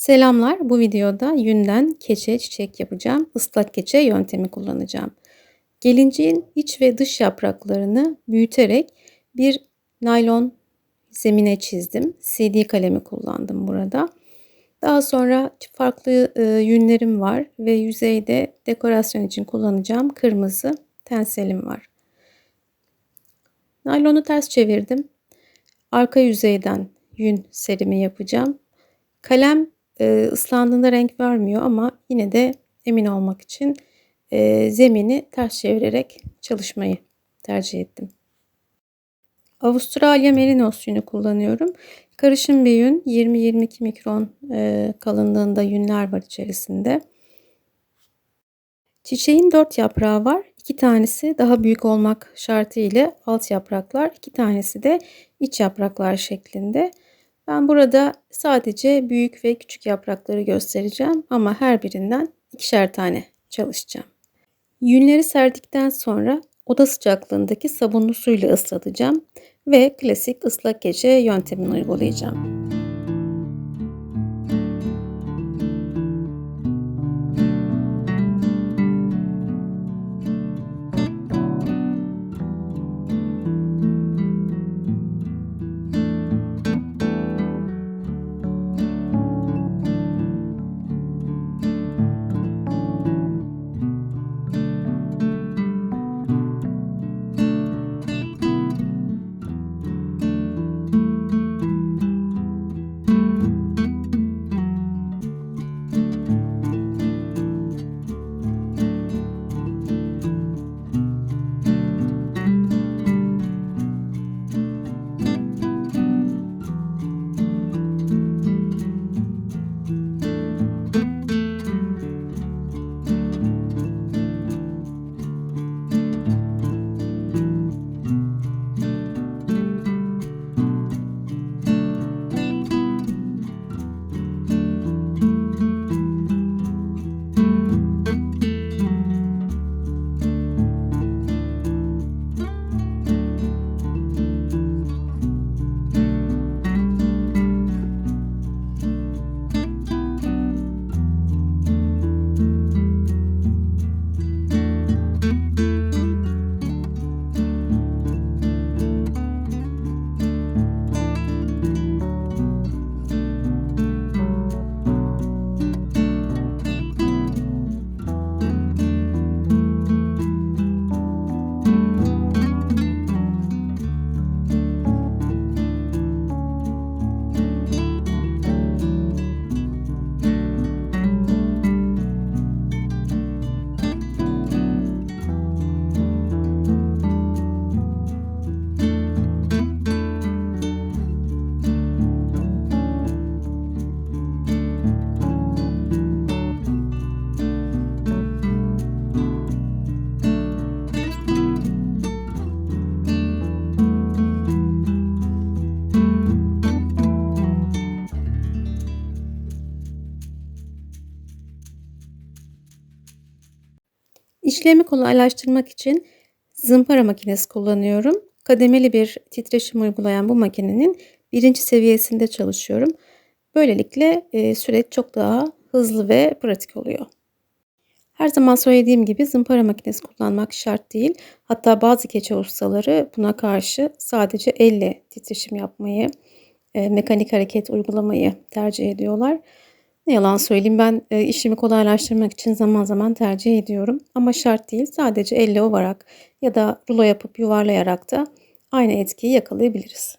Selamlar. Bu videoda yünden keçe çiçek yapacağım. Islak keçe yöntemi kullanacağım. Gelinciğin iç ve dış yapraklarını büyüterek bir naylon zemine çizdim. CD kalemi kullandım burada. Daha sonra farklı e, yünlerim var ve yüzeyde dekorasyon için kullanacağım kırmızı tenselim var. Naylonu ters çevirdim. Arka yüzeyden yün serimi yapacağım. Kalem e, ıslandığında renk vermiyor ama yine de emin olmak için e, zemini ters çevirerek çalışmayı tercih ettim. Avustralya Merinos yünü kullanıyorum. Karışım bir yün 20-22 mikron e, kalınlığında yünler var içerisinde. Çiçeğin dört yaprağı var. İki tanesi daha büyük olmak şartı ile alt yapraklar, iki tanesi de iç yapraklar şeklinde. Ben burada sadece büyük ve küçük yaprakları göstereceğim ama her birinden ikişer tane çalışacağım. Yünleri serdikten sonra oda sıcaklığındaki sabunlu suyla ıslatacağım ve klasik ıslak gece yöntemini uygulayacağım. İşlemi kolaylaştırmak için zımpara makinesi kullanıyorum. Kademeli bir titreşim uygulayan bu makinenin birinci seviyesinde çalışıyorum. Böylelikle e, süreç çok daha hızlı ve pratik oluyor. Her zaman söylediğim gibi zımpara makinesi kullanmak şart değil. Hatta bazı keçe ustaları buna karşı sadece elle titreşim yapmayı, e, mekanik hareket uygulamayı tercih ediyorlar. Ne yalan söyleyeyim ben e, işimi kolaylaştırmak için zaman zaman tercih ediyorum. Ama şart değil sadece elle ovarak ya da rulo yapıp yuvarlayarak da aynı etkiyi yakalayabiliriz.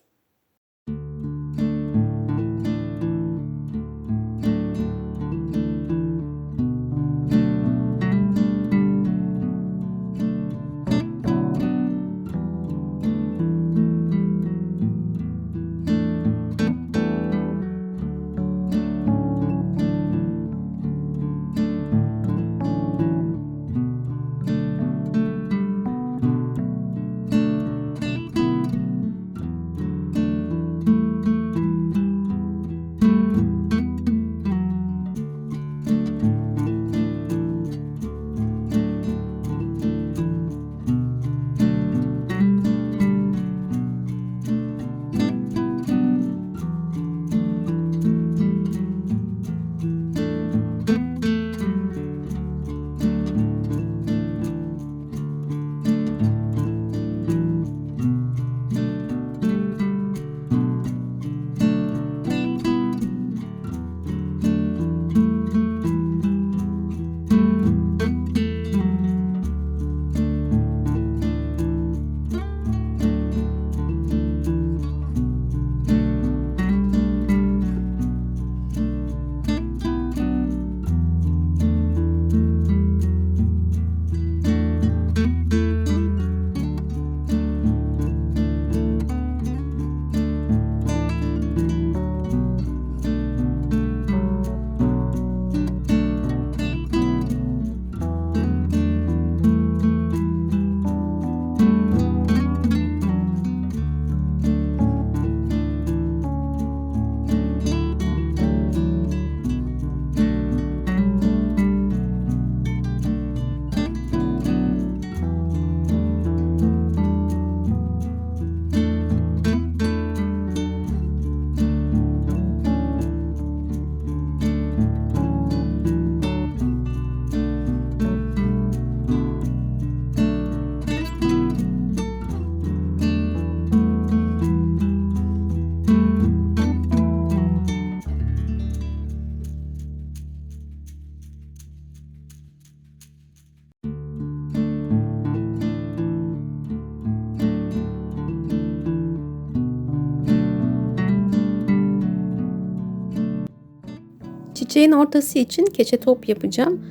Çiçeğin ortası için keçe top yapacağım.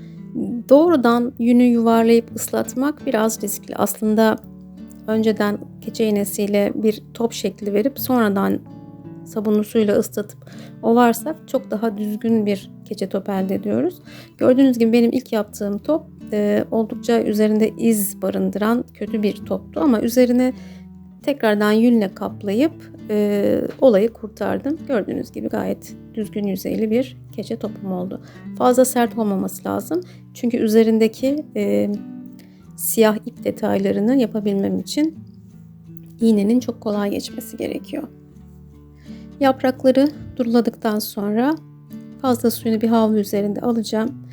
Doğrudan yünü yuvarlayıp ıslatmak biraz riskli. Aslında önceden keçe iğnesiyle bir top şekli verip sonradan sabunlu suyla ıslatıp ovarsak çok daha düzgün bir keçe top elde ediyoruz. Gördüğünüz gibi benim ilk yaptığım top e, oldukça üzerinde iz barındıran kötü bir toptu ama üzerine tekrardan yünle kaplayıp e, olayı kurtardım. Gördüğünüz gibi gayet düzgün yüzeyli bir keçe topum oldu. Fazla sert olmaması lazım. Çünkü üzerindeki e, siyah ip detaylarını yapabilmem için iğnenin çok kolay geçmesi gerekiyor. Yaprakları duruladıktan sonra fazla suyunu bir havlu üzerinde alacağım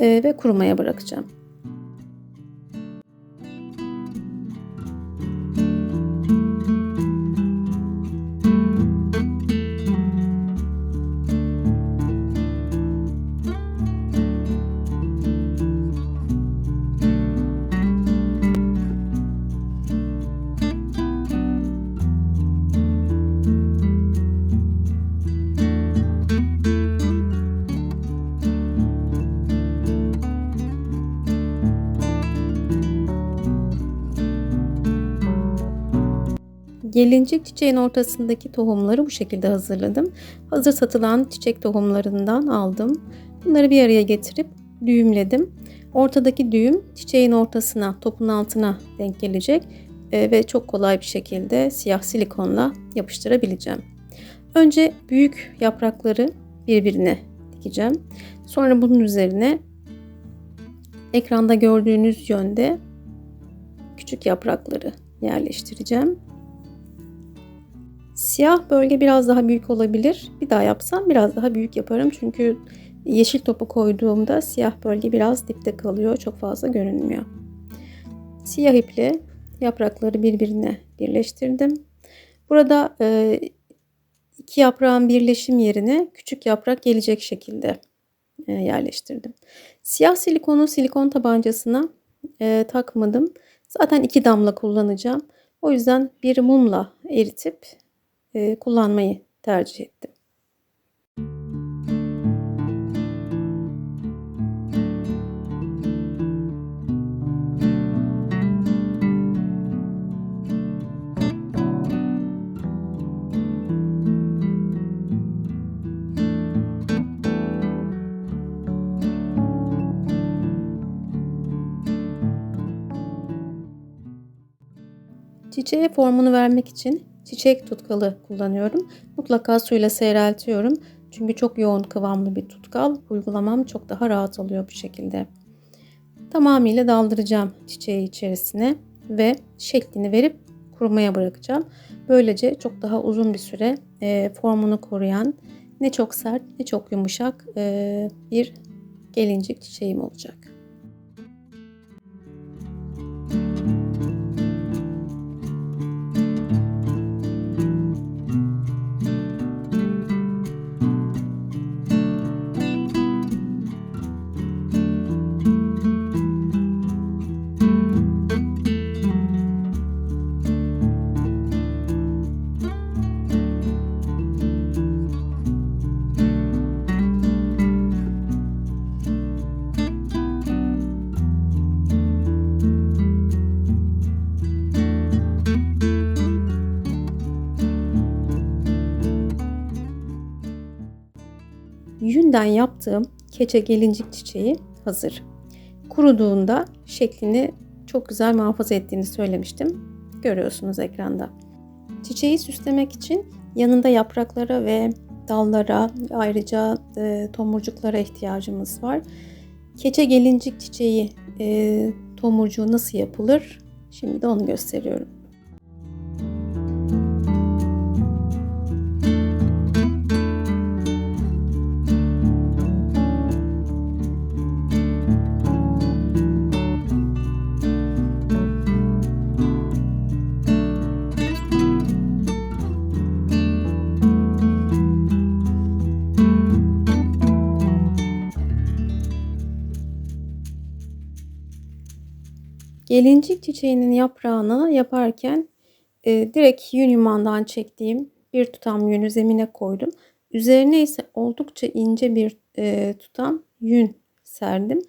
e, ve kurumaya bırakacağım. Gelincik çiçeğin ortasındaki tohumları bu şekilde hazırladım. Hazır satılan çiçek tohumlarından aldım. Bunları bir araya getirip düğümledim. Ortadaki düğüm çiçeğin ortasına, topun altına denk gelecek e, ve çok kolay bir şekilde siyah silikonla yapıştırabileceğim. Önce büyük yaprakları birbirine dikeceğim. Sonra bunun üzerine ekranda gördüğünüz yönde küçük yaprakları yerleştireceğim. Siyah bölge biraz daha büyük olabilir. Bir daha yapsam biraz daha büyük yaparım. Çünkü yeşil topu koyduğumda siyah bölge biraz dipte kalıyor. Çok fazla görünmüyor. Siyah iple yaprakları birbirine birleştirdim. Burada e, iki yaprağın birleşim yerine küçük yaprak gelecek şekilde e, yerleştirdim. Siyah silikonu silikon tabancasına e, takmadım. Zaten iki damla kullanacağım. O yüzden bir mumla eritip kullanmayı tercih ettim. Çiçeğe formunu vermek için çiçek tutkalı kullanıyorum. Mutlaka suyla seyreltiyorum. Çünkü çok yoğun kıvamlı bir tutkal. Uygulamam çok daha rahat oluyor bu şekilde. Tamamıyla daldıracağım çiçeği içerisine ve şeklini verip kurumaya bırakacağım. Böylece çok daha uzun bir süre e, formunu koruyan ne çok sert ne çok yumuşak e, bir gelincik çiçeğim olacak. Yünden yaptığım keçe gelincik çiçeği hazır. Kuruduğunda şeklini çok güzel muhafaza ettiğini söylemiştim. Görüyorsunuz ekranda. Çiçeği süslemek için yanında yapraklara ve dallara ayrıca e, tomurcuklara ihtiyacımız var. Keçe gelincik çiçeği e, tomurcuğu nasıl yapılır? Şimdi de onu gösteriyorum. Gelincik çiçeğinin yaprağını yaparken e, direkt yün yumağından çektiğim bir tutam yünü zemine koydum. Üzerine ise oldukça ince bir e, tutam yün serdim.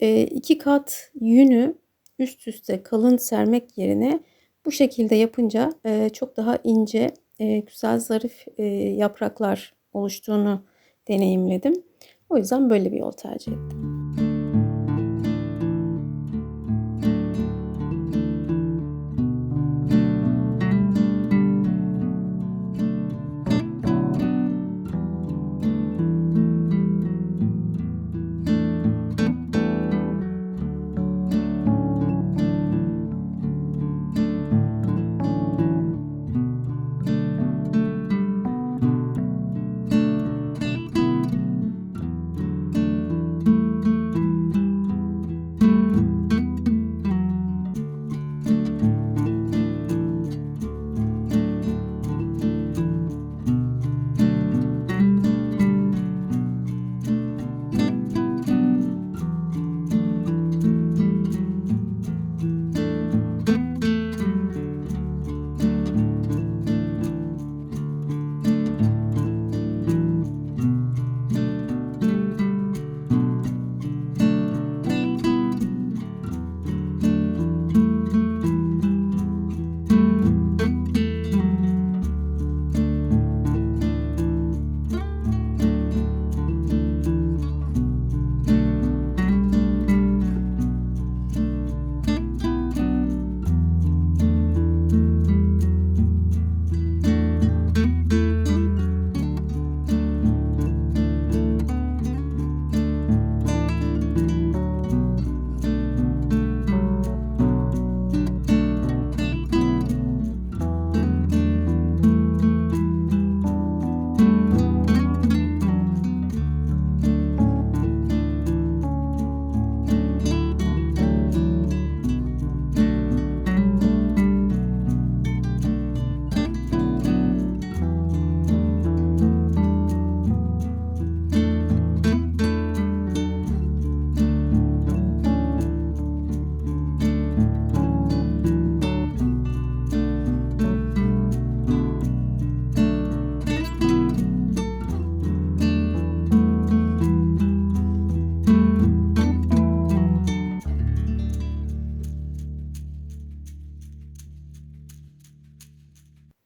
E, iki kat yünü üst üste kalın sermek yerine bu şekilde yapınca e, çok daha ince, e, güzel, zarif e, yapraklar oluştuğunu deneyimledim. O yüzden böyle bir yol tercih ettim.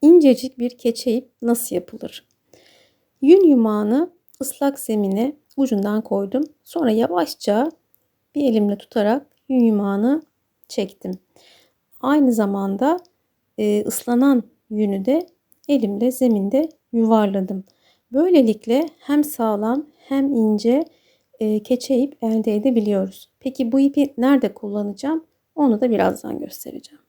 İncecik bir keçe nasıl yapılır? Yün yumağını ıslak zemine ucundan koydum. Sonra yavaşça bir elimle tutarak yün yumağını çektim. Aynı zamanda e, ıslanan yünü de elimle zeminde yuvarladım. Böylelikle hem sağlam hem ince e, keçe ip elde edebiliyoruz. Peki bu ipi nerede kullanacağım? Onu da birazdan göstereceğim.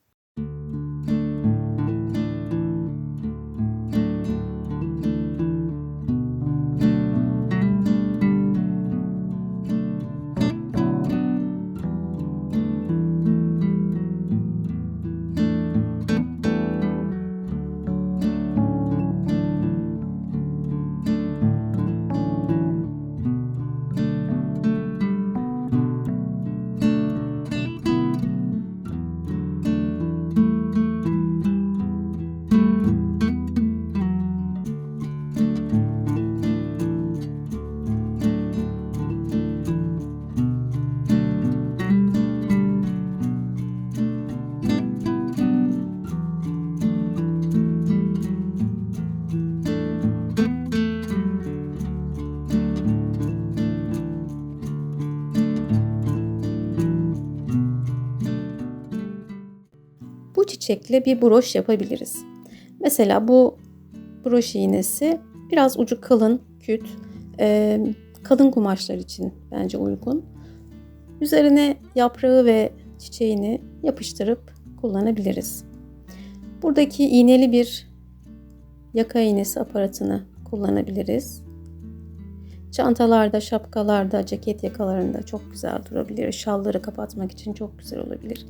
Çiçekle bir broş yapabiliriz. Mesela bu broş iğnesi biraz ucu kalın, küt, e, kalın kumaşlar için bence uygun. Üzerine yaprağı ve çiçeğini yapıştırıp kullanabiliriz. Buradaki iğneli bir yaka iğnesi aparatını kullanabiliriz. Çantalarda, şapkalarda, ceket yakalarında çok güzel durabilir. Şalları kapatmak için çok güzel olabilir.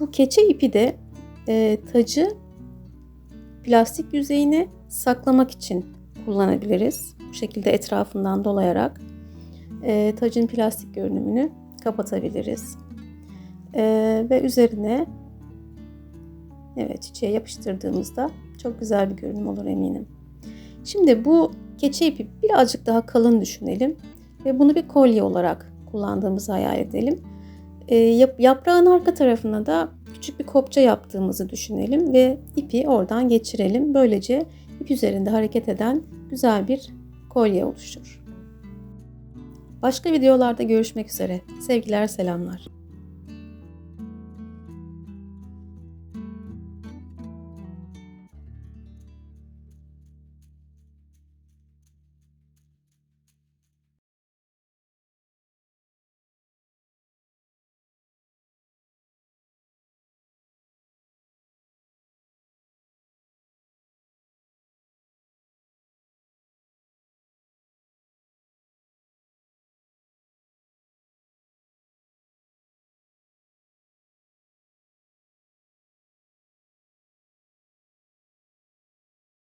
Bu keçe ipi de e, tacı plastik yüzeyine saklamak için kullanabiliriz. Bu şekilde etrafından dolayarak e, tacın plastik görünümünü kapatabiliriz. E, ve üzerine evet çiçeğe yapıştırdığımızda çok güzel bir görünüm olur eminim. Şimdi bu keçe ipi birazcık daha kalın düşünelim ve bunu bir kolye olarak kullandığımızı hayal edelim. E, yap, yaprağın arka tarafına da küçük bir kopça yaptığımızı düşünelim ve ipi oradan geçirelim. Böylece ip üzerinde hareket eden güzel bir kolye oluşur. Başka videolarda görüşmek üzere. Sevgiler, selamlar.